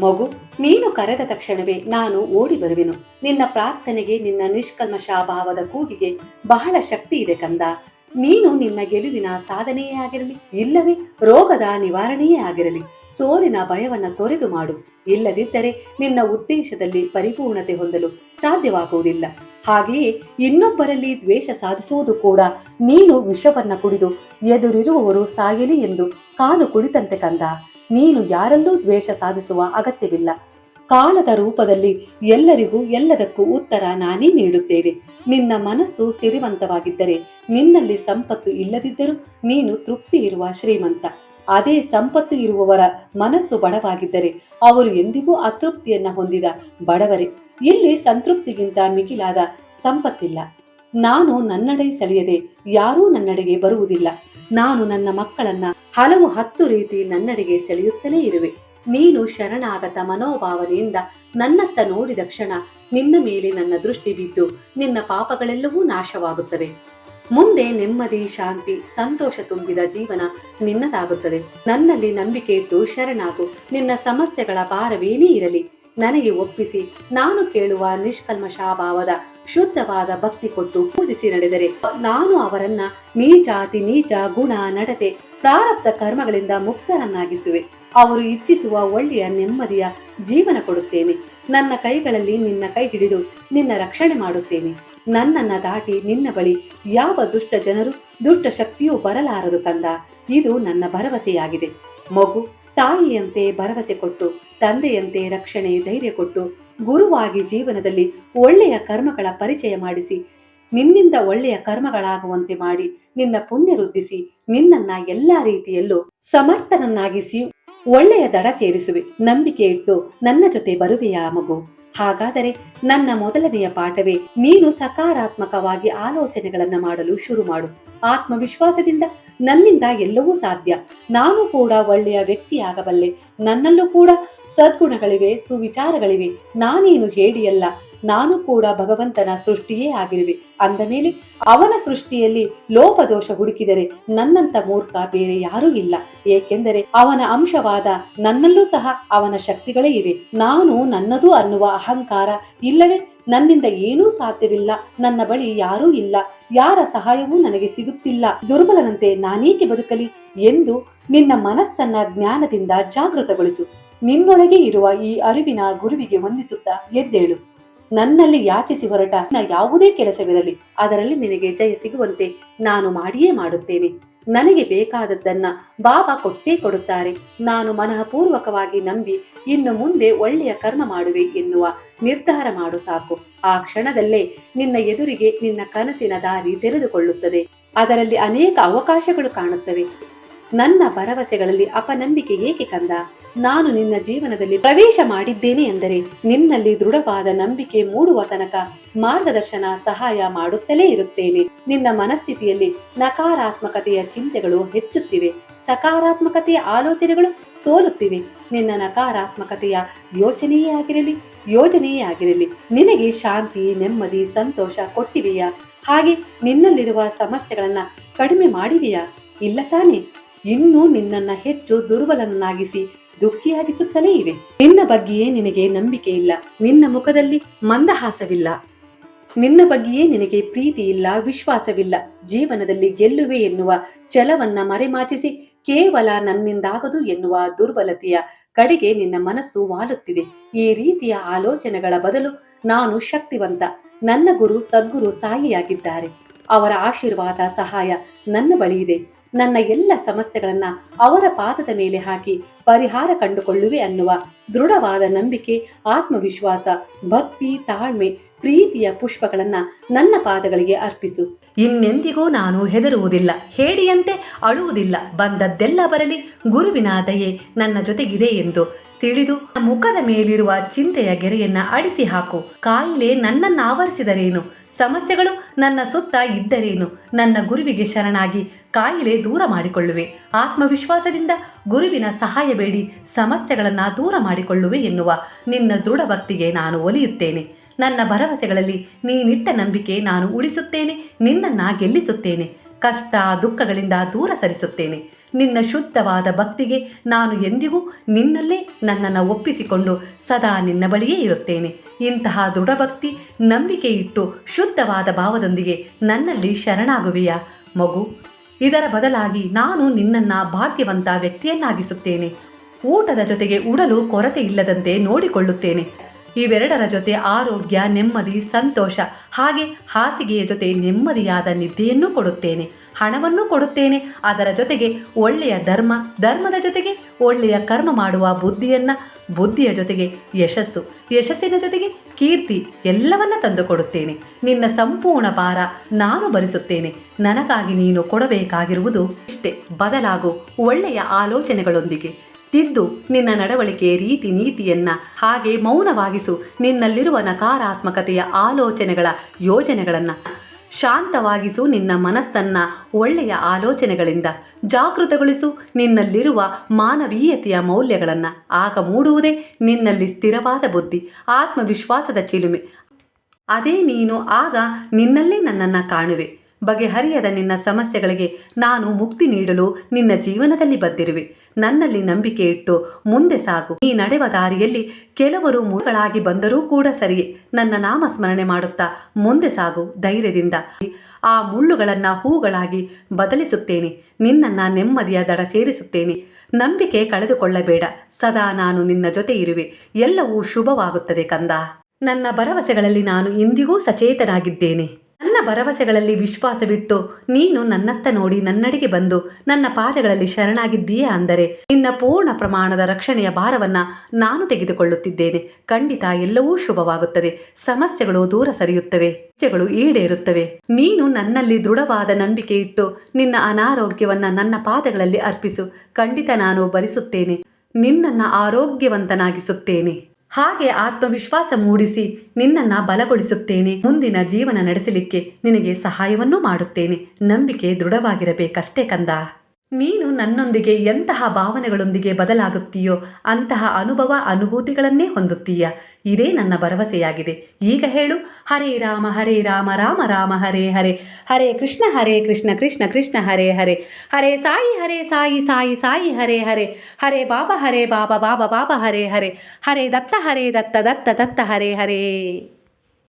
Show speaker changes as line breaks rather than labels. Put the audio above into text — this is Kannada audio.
ಮಗು, ನೀನು ಕರೆದ ತಕ್ಷಣವೇ ನಾನು ಓಡಿ ಬರುವೆನು. ನಿನ್ನ ಪ್ರಾರ್ಥನೆಗೆ ನಿನ್ನ ನಿಷ್ಕಲ್ಮಶಾಭಾವದ ಕೂಗಿಗೆ ಬಹಳ ಶಕ್ತಿ ಇದೆ ಕಂದ. ನೀನು ನಿನ್ನ ಗೆಲುವಿನ ಸಾಧನೆಯೇ ಆಗಿರಲಿ, ಇಲ್ಲವೇ ರೋಗದ ನಿವಾರಣೆಯೇ ಆಗಿರಲಿ, ಸೋಲಿನ ಭಯವನ್ನ ತೊರೆದು ಮಾಡು. ಇಲ್ಲದಿದ್ದರೆ ನಿನ್ನ ಉದ್ದೇಶದಲ್ಲಿ ಪರಿಪೂರ್ಣತೆ ಹೊಂದಲು ಸಾಧ್ಯವಾಗುವುದಿಲ್ಲ. ಹಾಗೆಯೇ ಇನ್ನೊಬ್ಬರಲ್ಲಿ ದ್ವೇಷ ಸಾಧಿಸುವುದು ಕೂಡ ನೀನು ವಿಷವನ್ನ ಕುಡಿದು ಎದುರಿರುವವರು ಸಾಯಲಿ ಎಂದು ಕಾದು ಕುಳಿತಂತೆ ಕಂದ. ನೀನು ಯಾರಲ್ಲೂ ದ್ವೇಷ ಸಾಧಿಸುವ ಅಗತ್ಯವಿಲ್ಲ. ಕಾಲದ ರೂಪದಲ್ಲಿ ಎಲ್ಲರಿಗೂ ಎಲ್ಲದಕ್ಕೂ ಉತ್ತರ ನಾನೇ ನೀಡುತ್ತೇನೆ. ನಿನ್ನ ಮನಸ್ಸು ಸಿರಿವಂತವಾಗಿದ್ದರೆ ನಿನ್ನಲ್ಲಿ ಸಂಪತ್ತು ಇಲ್ಲದಿದ್ದರೂ ನೀನು ತೃಪ್ತಿ ಇರುವ ಶ್ರೀಮಂತ. ಅದೇ ಸಂಪತ್ತು ಇರುವವರ ಮನಸ್ಸು ಬಡವಾಗಿದ್ದರೆ ಅವರು ಎಂದಿಗೂ ಅತೃಪ್ತಿಯನ್ನ ಹೊಂದಿದ ಬಡವರೇ. ಇಲ್ಲಿ ಸಂತೃಪ್ತಿಗಿಂತ ಮಿಗಿಲಾದ ಸಂಪತ್ತಿಲ್ಲ. ನಾನು ನನ್ನಡೆ ಸೆಳೆಯದೆ ಯಾರೂ ನನ್ನಡೆಗೆ ಬರುವುದಿಲ್ಲ. ನಾನು ನನ್ನ ಮಕ್ಕಳನ್ನ ಹಲವು ಹತ್ತು ರೀತಿ ನನ್ನಡೆಗೆ ಸೆಳೆಯುತ್ತಲೇ ಇರುವೆ. ನೀನು ಶರಣಾಗತ ಮನೋಭಾವನೆಯಿಂದ ನನ್ನತ್ತ ನೋಡಿದ ಕ್ಷಣ ನಿನ್ನ ಮೇಲೆ ನನ್ನ ದೃಷ್ಟಿ ಬಿದ್ದು ನಿನ್ನ ಪಾಪಗಳೆಲ್ಲವೂ ನಾಶವಾಗುತ್ತವೆ. ಮುಂದೆ ನೆಮ್ಮದಿ, ಶಾಂತಿ, ಸಂತೋಷ ತುಂಬಿದ ಜೀವನ ನಿನ್ನದಾಗುತ್ತದೆ. ನನ್ನಲ್ಲಿ ನಂಬಿಕೆ ಇಟ್ಟು ಶರಣಾಗು. ನಿನ್ನ ಸಮಸ್ಯೆಗಳ ಭಾರವೇನೇ ಇರಲಿ. ನನಗೆ ಒಪ್ಪಿಸಿ. ನಾನು ಕೇಳುವ ನಿಷ್ಕಲ್ಮಶ ಭಾವದ ಶುದ್ಧವಾದ ಭಕ್ತಿ ಕೊಟ್ಟು ಪೂಜಿಸಿ ನಡೆದರೆ ನಾನು ಅವರನ್ನ ನೀಚಾತಿ ನೀಚ ಗುಣ ನಡತೆ ಪ್ರಾರಬ್ಧ ಕರ್ಮಗಳಿಂದ ಮುಕ್ತರನ್ನಾಗಿಸುವೆ. ಅವರು ಇಚ್ಛಿಸುವ ಒಳ್ಳೆಯ ನೆಮ್ಮದಿಯ ಜೀವನ ಕೊಡುತ್ತೇನೆ. ನನ್ನ ಕೈಗಳಲ್ಲಿ ನಿನ್ನ ಕೈ ಹಿಡಿದು ನಿನ್ನ ರಕ್ಷಣೆ ಮಾಡುತ್ತೇನೆ. ನನ್ನನ್ನ ದಾಟಿ ನಿನ್ನ ಬಳಿ ಯಾವ ದುಷ್ಟ ಜನರು, ದುಷ್ಟ ಶಕ್ತಿಯೂ ಬರಲಾರದು ಕಂದ. ಇದು ನನ್ನ ಭರವಸೆಯಾಗಿದೆ. ಮಗು ತಾಯಿಯಂತೆ ಭರವಸೆ ಕೊಟ್ಟು, ತಂದೆಯಂತೆ ರಕ್ಷಣೆ, ಧೈರ್ಯ ಕೊಟ್ಟು ಗುರುವಾಗಿ ಜೀವನದಲ್ಲಿ ಒಳ್ಳೆಯ ಕರ್ಮಗಳ ಪರಿಚಯ ಮಾಡಿಸಿ, ನಿನ್ನಿಂದ ಒಳ್ಳೆಯ ಕರ್ಮಗಳಾಗುವಂತೆ ಮಾಡಿ, ನಿನ್ನ ಪುಣ್ಯ ವೃದ್ಧಿಸಿ, ನಿನ್ನನ್ನ ಎಲ್ಲಾ ರೀತಿಯಲ್ಲೂ ಸಮರ್ಥನನ್ನಾಗಿಸಿ ಒಳ್ಳೆಯ ದಡ ಸೇರಿಸುವೆ, ನಂಬಿಕೆ ಇಟ್ಟು ನನ್ನ ಜೊತೆ ಬರುವೆಯಾ ಮಗು. ಹಾಗಾದರೆ ನನ್ನ ಮೊದಲನೆಯ ಪಾಠವೇ, ನೀನು ಸಕಾರಾತ್ಮಕವಾಗಿ ಆಲೋಚನೆಗಳನ್ನ ಮಾಡಲು ಶುರು ಮಾಡು. ಆತ್ಮವಿಶ್ವಾಸದಿಂದ ನನ್ನಿಂದ ಎಲ್ಲವೂ ಸಾಧ್ಯ. ನಾನು ಕೂಡ ಒಳ್ಳೆಯ ವ್ಯಕ್ತಿಯಾಗಬಲ್ಲೆ. ನನ್ನಲ್ಲೂ ಕೂಡ ಸದ್ಗುಣಗಳಿವೆ ಸುವಿಚಾರಗಳಿವೆ. ನಾನೇನು ಹೇಳಿಯಲ್ಲ ನಾನು ಕೂಡ ಭಗವಂತನ ಸೃಷ್ಟಿಯೇ ಆಗಿರುವೆ. ಅಂದ ಮೇಲೆ ಅವನ ಸೃಷ್ಟಿಯಲ್ಲಿ ಲೋಪದೋಷ ಹುಡುಕಿದರೆ ನನ್ನಂತ ಮೂರ್ಖ ಬೇರೆ ಯಾರೂ ಇಲ್ಲ. ಏಕೆಂದರೆ ಅವನ ಅಂಶವಾದ ನನ್ನಲ್ಲೂ ಸಹ ಅವನ ಶಕ್ತಿಗಳೇ ಇವೆ. ನಾನು ನನ್ನದು ಅನ್ನುವ ಅಹಂಕಾರ ಇಲ್ಲವೇ? ನನ್ನಿಂದ ಏನೂ ಸಾಧ್ಯವಿಲ್ಲ. ನನ್ನ ಬಳಿ ಯಾರೂ ಇಲ್ಲ. ಯಾರ ಸಹಾಯವೂ ನನಗೆ ಸಿಗುತ್ತಿಲ್ಲ. ದುರ್ಬಲನಂತೆ ನಾನೇಕೆ ಬದುಕಲಿ? ಎಂದು ನಿನ್ನ ಮನಸ್ಸನ್ನ ಜ್ಞಾನದಿಂದ ಜಾಗೃತಗೊಳಿಸು. ನಿನ್ನೊಳಗೆ ಇರುವ ಈ ಅರಿವಿನ ಗುರುವಿಗೆ ವಂದಿಸುತ್ತಾ ಎದ್ದೇಳು. ನನ್ನಲ್ಲಿ ಯಾಚಿಸಿ ಹೊರಟ ನ ಯಾವುದೇ ಕೆಲಸವಿರಲಿ, ಅದರಲ್ಲಿ ನಿನಗೆ ಜಯ ಸಿಗುವಂತೆ ನಾನು ಮಾಡಿಯೇ ಮಾಡುತ್ತೇನೆ. ನನಗೆ ಬೇಕಾದದ್ದನ್ನ ಬಾಬಾ ಕೊಟ್ಟೇ ಕೊಡುತ್ತಾರೆ. ನಾನು ಮನಃಪೂರ್ವಕವಾಗಿ ನಂಬಿ ಇನ್ನು ಮುಂದೆ ಒಳ್ಳೆಯ ಕರ್ಮ ಮಾಡುವೆ ಎನ್ನುವ ನಿರ್ಧಾರ ಮಾಡು ಸಾಕು. ಆ ಕ್ಷಣದಲ್ಲೇ ನಿನ್ನ ಎದುರಿಗೆ ನಿನ್ನ ಕನಸಿನ ದಾರಿ ತೆರೆದುಕೊಳ್ಳುತ್ತದೆ. ಅದರಲ್ಲಿ ಅನೇಕ ಅವಕಾಶಗಳು ಕಾಣುತ್ತವೆ. ನನ್ನ ಭರವಸೆಗಳಲ್ಲಿ ಅಪನಂಬಿಕೆ ಏಕೆ ಕಂದ? ನಾನು ನಿನ್ನ ಜೀವನದಲ್ಲಿ ಪ್ರವೇಶ ಮಾಡಿದ್ದೇನೆ ಎಂದರೆ ನಿನ್ನಲ್ಲಿ ದೃಢವಾದ ನಂಬಿಕೆ ಮೂಡುವ ತನಕ ಮಾರ್ಗದರ್ಶನ ಸಹಾಯ ಮಾಡುತ್ತಲೇ ಇರುತ್ತೇನೆ. ನಿನ್ನ ಮನಸ್ಥಿತಿಯಲ್ಲಿ ನಕಾರಾತ್ಮಕತೆಯ ಚಿಂತೆಗಳು ಹೆಚ್ಚುತ್ತಿವೆ, ಸಕಾರಾತ್ಮಕತೆಯ ಆಲೋಚನೆಗಳು ಸೋಲುತ್ತಿವೆ. ನಿನ್ನ ನಕಾರಾತ್ಮಕತೆಯ ಯೋಚನೆಯೇ ಆಗಿರಲಿ, ಯೋಜನೆಯೇ ಆಗಿರಲಿ, ನಿನಗೆ ಶಾಂತಿ, ನೆಮ್ಮದಿ, ಸಂತೋಷ ಕೊಟ್ಟಿವೆಯಾ? ಹಾಗೆ ನಿನ್ನಲ್ಲಿರುವ ಸಮಸ್ಯೆಗಳನ್ನ ಕಡಿಮೆ ಮಾಡಿವೆಯಾ? ಇಲ್ಲ ತಾನೇ? ಇನ್ನೂ ನಿನ್ನನ್ನ ಹೆಚ್ಚು ದುರ್ಬಲನನ್ನಾಗಿಸಿ ದುಃಖಿಯಾಗಿಸುತ್ತಲೇ ಇವೆ. ನಿನ್ನ ಬಗ್ಗೆಯೇ ನಿನಗೆ ನಂಬಿಕೆ ಇಲ್ಲ. ನಿನ್ನ ಮುಖದಲ್ಲಿ ಮಂದಹಾಸವಿಲ್ಲ. ನಿನ್ನ ಬಗ್ಗೆಯೇ ನಿನಗೆ ಪ್ರೀತಿ ಇಲ್ಲ, ವಿಶ್ವಾಸವಿಲ್ಲ. ಜೀವನದಲ್ಲಿ ಗೆಲ್ಲುವೆ ಎನ್ನುವ ಛಲವನ್ನ ಮರೆಮಾಚಿಸಿ ಕೇವಲ ನನ್ನಿಂದಾಗದು ಎನ್ನುವ ದುರ್ಬಲತೆಯ ಕಡೆಗೆ ನಿನ್ನ ಮನಸ್ಸು ವಾಲುತ್ತಿದೆ. ಈ ರೀತಿಯ ಆಲೋಚನೆಗಳ ಬದಲು ನಾನು ಶಕ್ತಿವಂತ, ನನ್ನ ಗುರು ಸದ್ಗುರು ಸಾಯಿಯಾಗಿದ್ದಾರೆ. ಅವರ ಆಶೀರ್ವಾದ ಸಹಾಯ ನನ್ನ ಬಳಿ ಇದೆ. ನನ್ನ ಎಲ್ಲ ಸಮಸ್ಯೆಗಳನ್ನ ಅವರ ಪಾದದ ಮೇಲೆ ಹಾಕಿ ಪರಿಹಾರ ಕಂಡುಕೊಳ್ಳುವೆ ಅನ್ನುವ ದೃಢವಾದ ನಂಬಿಕೆ, ಆತ್ಮವಿಶ್ವಾಸ, ಭಕ್ತಿ, ತಾಳ್ಮೆ, ಪ್ರೀತಿಯ ಪುಷ್ಪಗಳನ್ನ ನನ್ನ ಪಾದಗಳಿಗೆ ಅರ್ಪಿಸು.
ಇನ್ನೆಂದಿಗೂ ನಾನು ಹೆದರುವುದಿಲ್ಲ, ಹೇಡಿಯಂತೆ ಅಳುವುದಿಲ್ಲ, ಬಂದದ್ದೆಲ್ಲ ಬರಲಿ, ಗುರುವಿನ ದಯೆ ನನ್ನ ಜೊತೆಗಿದೆ ಎಂದು ತಿಳಿದು ಮುಖದ ಮೇಲಿರುವ ಚಿಂತೆಯ ಗೆರೆಯನ್ನ ಅಳಿಸಿ ಹಾಕು. ಕಾಯಿಲೆ ನನ್ನನ್ನು ಆವರಿಸಿದರೇನು? ಸಮಸ್ಯೆಗಳು ನನ್ನ ಸುತ್ತ ಇದ್ದರೇನು? ನನ್ನ ಗುರುವಿಗೆ ಶರಣಾಗಿ ಕಾಯಿಲೆ ದೂರ ಮಾಡಿಕೊಳ್ಳುವೆ. ಆತ್ಮವಿಶ್ವಾಸದಿಂದ ಗುರುವಿನ ಸಹಾಯ ಬೇಡಿ. ಸಮಸ್ಯೆಗಳನ್ನು ದೂರ ಮಾಡಿಕೊಳ್ಳುವೆ ಎನ್ನುವ ನಿನ್ನ ದೃಢ ಭಕ್ತಿಗೆ ನಾನು ಒಲಿಯುತ್ತೇನೆ. ನನ್ನ ಭರವಸೆಗಳಲ್ಲಿ ನೀನಿಟ್ಟ ನಂಬಿಕೆ ನಾನು ಉಳಿಸುತ್ತೇನೆ. ನಿನ್ನನ್ನು ಗೆಲ್ಲಿಸುತ್ತೇನೆ. ಕಷ್ಟ, ದುಃಖಗಳಿಂದ ದೂರ ಸರಿಸುತ್ತೇನೆ. ನಿನ್ನ ಶುದ್ಧವಾದ ಭಕ್ತಿಗೆ ನಾನು ಎಂದಿಗೂ ನಿನ್ನಲ್ಲೇ ನನ್ನನ್ನು ಒಪ್ಪಿಸಿಕೊಂಡು ಸದಾ ನಿನ್ನ ಬಳಿಯೇ ಇರುತ್ತೇನೆ. ಇಂತಹ ದೃಢಭಕ್ತಿ ನಂಬಿಕೆ ಇಟ್ಟು ಶುದ್ಧವಾದ ಭಾವದೊಂದಿಗೆ ನನ್ನಲ್ಲಿ ಶರಣಾಗುವೆಯಾ? ಮಗು, ಇದರ ಬದಲಾಗಿ ನಾನು ನಿನ್ನನ್ನು ಭಾಗ್ಯವಂತ ವ್ಯಕ್ತಿಯನ್ನಾಗಿಸುತ್ತೇನೆ. ಊಟದ ಜೊತೆಗೆ ಉಡಲು ಕೊರತೆ ಇಲ್ಲದಂತೆ ನೋಡಿಕೊಳ್ಳುತ್ತೇನೆ. ಇವೆರಡರ ಜೊತೆ ಆರೋಗ್ಯ, ನೆಮ್ಮದಿ, ಸಂತೋಷ, ಹಾಗೆ ಹಾಸಿಗೆಯ ಜೊತೆ ನೆಮ್ಮದಿಯಾದ ನಿದ್ದೆಯನ್ನು ಕೊಡುತ್ತೇನೆ. ಹಣವನ್ನು ಕೊಡುತ್ತೇನೆ. ಅದರ ಜೊತೆಗೆ ಒಳ್ಳೆಯ ಧರ್ಮ, ಧರ್ಮದ ಜೊತೆಗೆ ಒಳ್ಳೆಯ ಕರ್ಮ ಮಾಡುವ ಬುದ್ಧಿಯನ್ನು, ಬುದ್ಧಿಯ ಜೊತೆಗೆ ಯಶಸ್ಸು, ಯಶಸ್ಸಿನ ಜೊತೆಗೆ ಕೀರ್ತಿ ಎಲ್ಲವನ್ನ ತಂದುಕೊಡುತ್ತೇನೆ. ನಿನ್ನ ಸಂಪೂರ್ಣ ಭಾರ ನಾನು ಭರಿಸುತ್ತೇನೆ. ನನಗಾಗಿ ನೀನು ಕೊಡಬೇಕಾಗಿರುವುದು ಇಷ್ಟೇ. ಬದಲಾಗು ಒಳ್ಳೆಯ ಆಲೋಚನೆಗಳೊಂದಿಗೆ. ತಿದ್ದು ನಿನ್ನ ನಡವಳಿಕೆ ರೀತಿ ನೀತಿಯನ್ನ ಹಾಗೆ ಮೌನವಾಗಿಸು. ನಿನ್ನಲ್ಲಿರುವ ನಕಾರಾತ್ಮಕತೆಯ ಆಲೋಚನೆಗಳ ಯೋಜನೆಗಳನ್ನು ಶಾಂತವಾಗಿಸು ನಿನ್ನ ಮನಸ್ಸನ್ನ ಒಳ್ಳೆಯ ಆಲೋಚನೆಗಳಿಂದ. ಜಾಗೃತಗೊಳಿಸು ನಿನ್ನಲ್ಲಿರುವ ಮಾನವೀಯತೆಯ ಮೌಲ್ಯಗಳನ್ನು. ಆಗ ಮೂಡುವುದೇ ನಿನ್ನಲ್ಲಿ ಸ್ಥಿರವಾದ ಬುದ್ಧಿ, ಆತ್ಮವಿಶ್ವಾಸದ ಚಿಲುಮೆ. ಅದೇ ನೀನು ಆಗ ನಿನ್ನಲ್ಲೇ ನನ್ನನ್ನು ಕಾಣುವೆ. ಬಗೆಹರಿಯದ ನಿನ್ನ ಸಮಸ್ಯೆಗಳಿಗೆ ನಾನು ಮುಕ್ತಿ ನೀಡಲು ನಿನ್ನ ಜೀವನದಲ್ಲಿ ಬಂದಿರುವೆ ನನ್ನಲ್ಲಿ ನಂಬಿಕೆ ಇಟ್ಟು ಮುಂದೆ ಸಾಗು. ಈ ನಡೆವ ದಾರಿಯಲ್ಲಿ ಕೆಲವರು ಮುಳುಗಳಾಗಿ ಬಂದರೂ ಕೂಡ ಸರಿಯೇ. ನನ್ನ ನಾಮಸ್ಮರಣೆ ಮಾಡುತ್ತಾ ಮುಂದೆ ಸಾಗು ಧೈರ್ಯದಿಂದ. ಆ ಮುಳ್ಳುಗಳನ್ನು ಹೂಗಳಾಗಿ ಬದಲಿಸುತ್ತೇನೆ. ನಿನ್ನನ್ನು ನೆಮ್ಮದಿಯ ದಡ ಸೇರಿಸುತ್ತೇನೆ. ನಂಬಿಕೆ ಕಳೆದುಕೊಳ್ಳಬೇಡ. ಸದಾ ನಾನು ನಿನ್ನ ಜೊತೆ ಇರುವೆ. ಎಲ್ಲವೂ ಶುಭವಾಗುತ್ತದೆ ಕಂದ. ನನ್ನ ಭರವಸೆಗಳಲ್ಲಿ ನಾನು ಇಂದಿಗೂ ಸಚೇತನಾಗಿದ್ದೇನೆ. ನನ್ನ ಭರವಸೆಗಳಲ್ಲಿ ವಿಶ್ವಾಸವಿಟ್ಟು ನೀನು ನನ್ನತ್ತ ನೋಡಿ ನನ್ನಡೆಗೆ ಬಂದು ನನ್ನ ಪಾದಗಳಲ್ಲಿ ಶರಣಾಗಿದ್ದೀಯಾ ಅಂದರೆ ನಿನ್ನ ಪೂರ್ಣ ಪ್ರಮಾಣದ ರಕ್ಷಣೆಯ ಭಾರವನ್ನ ನಾನು ತೆಗೆದುಕೊಳ್ಳುತ್ತಿದ್ದೇನೆ. ಖಂಡಿತ ಎಲ್ಲವೂ ಶುಭವಾಗುತ್ತದೆ. ಸಮಸ್ಯೆಗಳು ದೂರ ಸರಿಯುತ್ತವೆ. ಇಚ್ಛೆಗಳು ಈಡೇರುತ್ತವೆ. ನೀನು ನನ್ನಲ್ಲಿ ದೃಢವಾದ ನಂಬಿಕೆ ಇಟ್ಟು ನಿನ್ನ ಅನಾರೋಗ್ಯವನ್ನ ನನ್ನ ಪಾದಗಳಲ್ಲಿ ಅರ್ಪಿಸು. ಖಂಡಿತ ನಾನು ಭರಿಸುತ್ತೇನೆ ನಿನ್ನನ್ನು ಆರೋಗ್ಯವಂತನಾಗಿಸುತ್ತೇನೆ. ಹಾಗೆ ಆತ್ಮವಿಶ್ವಾಸ ಮೂಡಿಸಿ ನಿನ್ನನ್ನು ಬಲಗೊಳಿಸುತ್ತೇನೆ. ಮುಂದಿನ ಜೀವನ ನಡೆಸಲಿಕ್ಕೆ ನಿನಗೆ ಸಹಾಯವನ್ನೂ ಮಾಡುತ್ತೇನೆ. ನಂಬಿಕೆ ದೃಢವಾಗಿರಬೇಕಷ್ಟೇ ಕಂದ. ನೀನು ನನ್ನೊಂದಿಗೆ ಎಂತಹ ಭಾವನೆಗಳೊಂದಿಗೆ ಬದಲಾಗುತ್ತೀಯೋ ಅಂತಹ ಅನುಭವ ಅನುಭೂತಿಗಳನ್ನೇ ಹೊಂದುತ್ತೀಯ. ಇದೇ ನನ್ನ ಭರವಸೆಯಾಗಿದೆ. ಈಗ ಹೇಳು. ಹರೇ ರಾಮ ಹರೇ ರಾಮ ರಾಮ ರಾಮ, ಹರೇ ಹರೇ. ಹರೇ ಕೃಷ್ಣ ಹರೇ ಕೃಷ್ಣ ಕೃಷ್ಣ ಕೃಷ್ಣ, ಹರೇ ಹರೇ. ಹರೇ ಸಾಯಿ ಹರೇ ಸಾಯಿ ಸಾಯಿ ಸಾಯಿ, ಹರೇ ಹರೇ. ಹರೇ ಬಾಬಾ ಹರೇ ಬಾಬಾ ಬಾಬಾ ಬಾಬಾ, ಹರೇ ಹರೇ. ಹರೇ ದತ್ತ ಹರೇ ದತ್ತ ದತ್ತ ದತ್ತ, ಹರೇ ಹರೇ.